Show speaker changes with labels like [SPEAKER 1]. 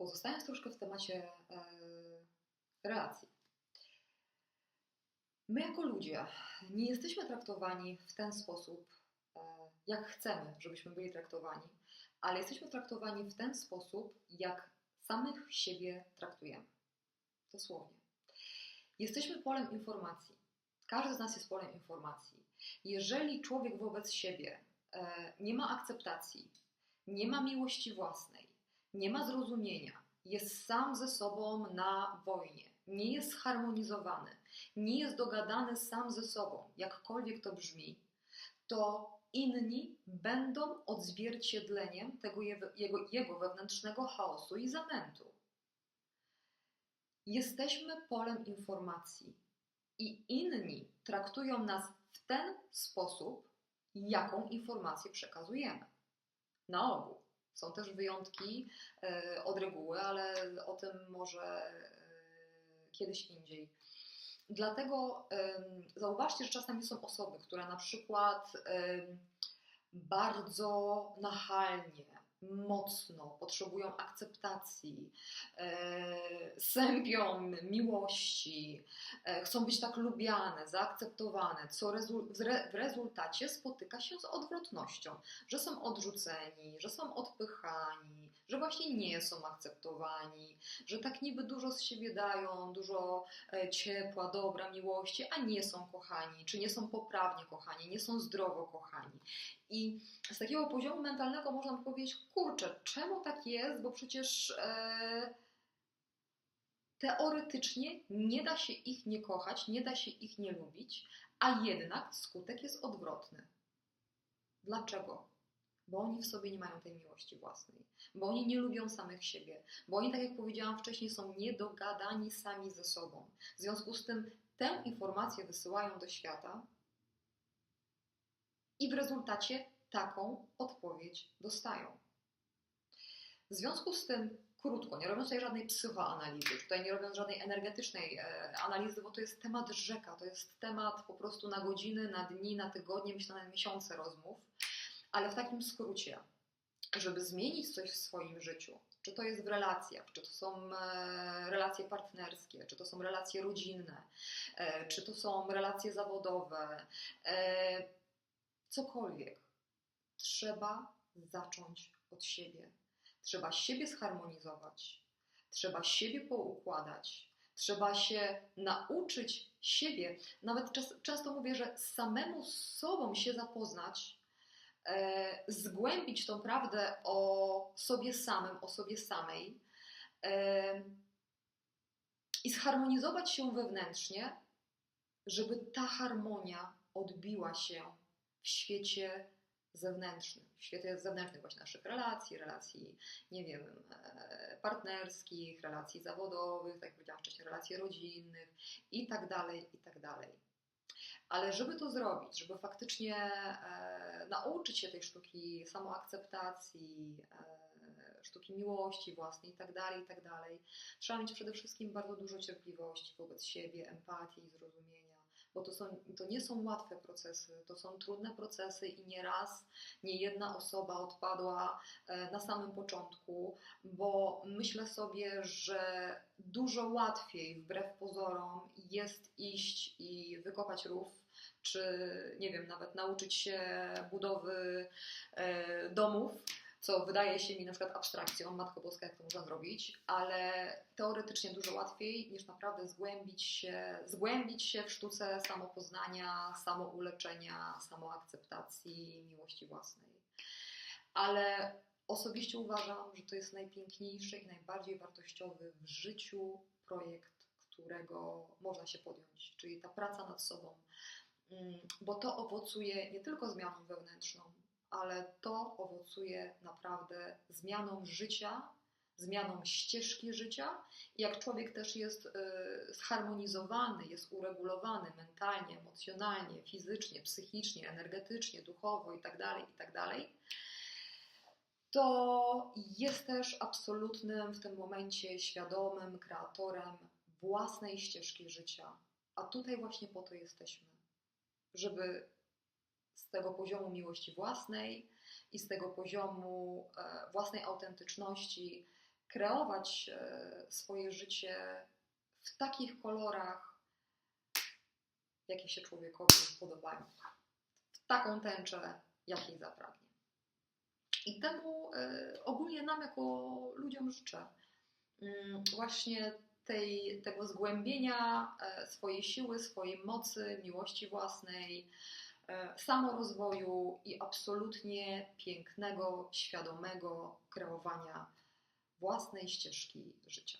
[SPEAKER 1] pozostając troszkę w temacie e, relacji. My jako ludzie nie jesteśmy traktowani w ten sposób, e, jak chcemy, żebyśmy byli traktowani, ale jesteśmy traktowani w ten sposób, jak samych siebie traktujemy. Dosłownie. Jesteśmy polem informacji. Każdy z nas jest polem informacji. Jeżeli człowiek wobec siebie e, nie ma akceptacji, nie ma miłości własnej, nie ma zrozumienia, jest sam ze sobą na wojnie, nie jest zharmonizowany, nie jest dogadany sam ze sobą, jakkolwiek to brzmi, to inni będą odzwierciedleniem tego jego, jego wewnętrznego chaosu i zamętu. Jesteśmy polem informacji i inni traktują nas w ten sposób, jaką informację przekazujemy. Na ogół. Są też wyjątki e, od reguły, ale o tym może e, kiedyś indziej. Dlatego zauważcie, że czasami są osoby, które na przykład bardzo nachalnie mocno potrzebują akceptacji, e, sępią miłości, e, chcą być tak lubiane, zaakceptowane, co rezu w, re w rezultacie spotyka się z odwrotnością, że są odrzuceni, że są odpychani, że właśnie nie są akceptowani, że tak niby dużo z siebie dają, dużo e, ciepła, dobra, miłości, a nie są kochani, czy nie są poprawnie kochani, nie są zdrowo kochani. I z takiego poziomu mentalnego można powiedzieć, kurczę, czemu tak jest, bo przecież e, teoretycznie nie da się ich nie kochać, nie da się ich nie lubić, a jednak skutek jest odwrotny. Dlaczego? Bo oni w sobie nie mają tej miłości własnej, bo oni nie lubią samych siebie, bo oni, tak jak powiedziałam wcześniej, są niedogadani sami ze sobą. W związku z tym tę informację wysyłają do świata i w rezultacie taką odpowiedź dostają. W związku z tym, krótko, nie robiąc tutaj żadnej psychoanalizy, tutaj nie robiąc żadnej energetycznej e, analizy, bo to jest temat rzeka, to jest temat po prostu na godziny, na dni, na tygodnie, myślę na miesiące rozmów, ale w takim skrócie, żeby zmienić coś w swoim życiu, czy to jest w relacjach, czy to są e, relacje partnerskie, czy to są relacje rodzinne, e, czy to są relacje zawodowe, cokolwiek, trzeba zacząć od siebie. Trzeba siebie zharmonizować, trzeba siebie poukładać, trzeba się nauczyć siebie. Nawet czas, często mówię, że samemu z sobą się zapoznać, e, zgłębić tą prawdę o sobie samym, o sobie samej e, i zharmonizować się wewnętrznie, żeby ta harmonia odbiła się w świecie zewnętrznym, w świecie zewnętrznych właśnie naszych relacji, relacji, nie wiem, e, partnerskich, relacji zawodowych, tak jak powiedziałam wcześniej, relacji rodzinnych i tak dalej, i tak dalej. Ale żeby to zrobić, żeby faktycznie e, nauczyć się tej sztuki samoakceptacji, e, sztuki miłości własnej i tak dalej, i tak trzeba mieć przede wszystkim bardzo dużo cierpliwości wobec siebie, empatii zrozumienia bo to, są, to nie są łatwe procesy, to są trudne procesy i nieraz nie jedna osoba odpadła e, na samym początku, bo myślę sobie, że dużo łatwiej wbrew pozorom jest iść i wykopać rów, czy nie wiem, nawet nauczyć się budowy e, domów, co wydaje się mi na przykład abstrakcją, Matko Boska, jak to można zrobić, ale teoretycznie dużo łatwiej niż naprawdę zgłębić się, zgłębić się w sztuce samopoznania, samouleczenia, samoakceptacji, miłości własnej. Ale osobiście uważam, że to jest najpiękniejszy i najbardziej wartościowy w życiu projekt, którego można się podjąć, czyli ta praca nad sobą, mm, bo to owocuje nie tylko zmianą wewnętrzną, ale to owocuje naprawdę zmianą życia, zmianą ścieżki życia. I jak człowiek też jest y, zharmonizowany, jest uregulowany mentalnie, emocjonalnie, fizycznie, psychicznie, energetycznie, duchowo itd., tak itd., tak to jest też absolutnym w tym momencie świadomym kreatorem własnej ścieżki życia. A tutaj właśnie po to jesteśmy, żeby z tego poziomu miłości własnej i z tego poziomu e, własnej autentyczności kreować e, swoje życie w takich kolorach, jakie się człowiekowi podobają. W taką tęczę, jakiej zapragnie. I temu e, ogólnie nam jako ludziom życzę. Mm, Właśnie tej, tego zgłębienia swojej siły, swojej mocy, miłości własnej, samorozwoju i absolutnie pięknego, świadomego kreowania własnej ścieżki życia.